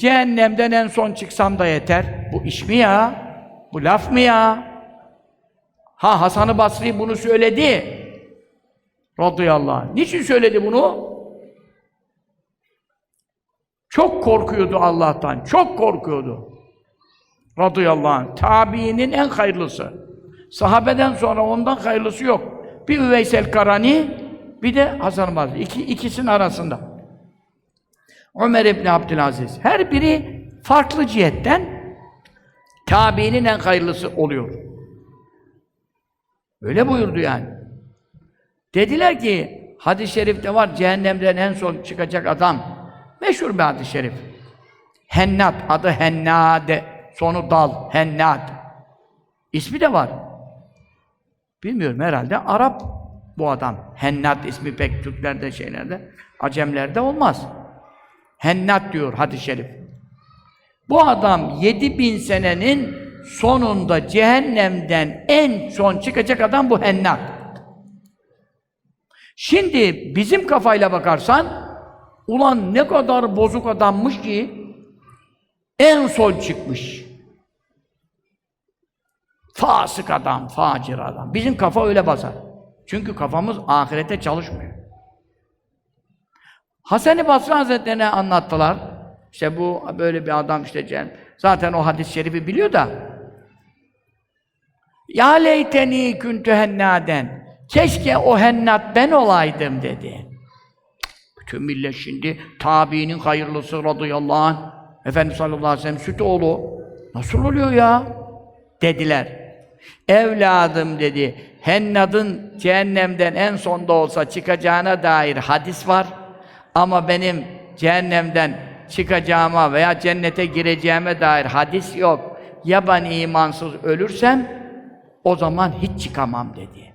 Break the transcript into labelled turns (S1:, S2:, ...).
S1: cehennemden en son çıksam da yeter. Bu iş mi ya? Bu laf mı ya? Ha Hasan-ı Basri bunu söyledi. Radıyallahu anh. Niçin söyledi bunu? Çok korkuyordu Allah'tan. Çok korkuyordu. Radıyallahu anh. Tabiinin en hayırlısı. Sahabeden sonra ondan hayırlısı yok. Bir Üveysel Karani, bir de Hasan-ı Basri. İki, ikisinin arasında. Ömer İbni Abdülaziz. Her biri farklı cihetten tabiinin en hayırlısı oluyor. Öyle buyurdu yani. Dediler ki, hadis-i şerifte var, cehennemden en son çıkacak adam. Meşhur bir hadis-i şerif. Hennat, adı Hennade, sonu dal, Hennat. İsmi de var. Bilmiyorum herhalde Arap bu adam. Hennat ismi pek Türklerde şeylerde, Acemlerde olmaz. Hennat diyor hadis-i şerif. Bu adam 7000 senenin sonunda cehennemden en son çıkacak adam bu Hennat. Şimdi bizim kafayla bakarsan ulan ne kadar bozuk adammış ki en son çıkmış. Fasık adam, facir adam. Bizim kafa öyle basar. Çünkü kafamız ahirete çalışmıyor. Hasan-ı Basri Hazretleri'ne anlattılar. İşte bu böyle bir adam işte cehennem. Zaten o hadis-i şerifi biliyor da. Ya leyteni küntü hennaden. Keşke o hennat ben olaydım dedi. Bütün millet şimdi tabiinin hayırlısı radıyallahu anh. Efendimiz sallallahu aleyhi ve sellem süt oğlu. Nasıl oluyor ya? Dediler. Evladım dedi. Hennad'ın cehennemden en sonda olsa çıkacağına dair hadis var. Ama benim cehennemden çıkacağıma veya cennete gireceğime dair hadis yok. Ya ben imansız ölürsem o zaman hiç çıkamam dedi.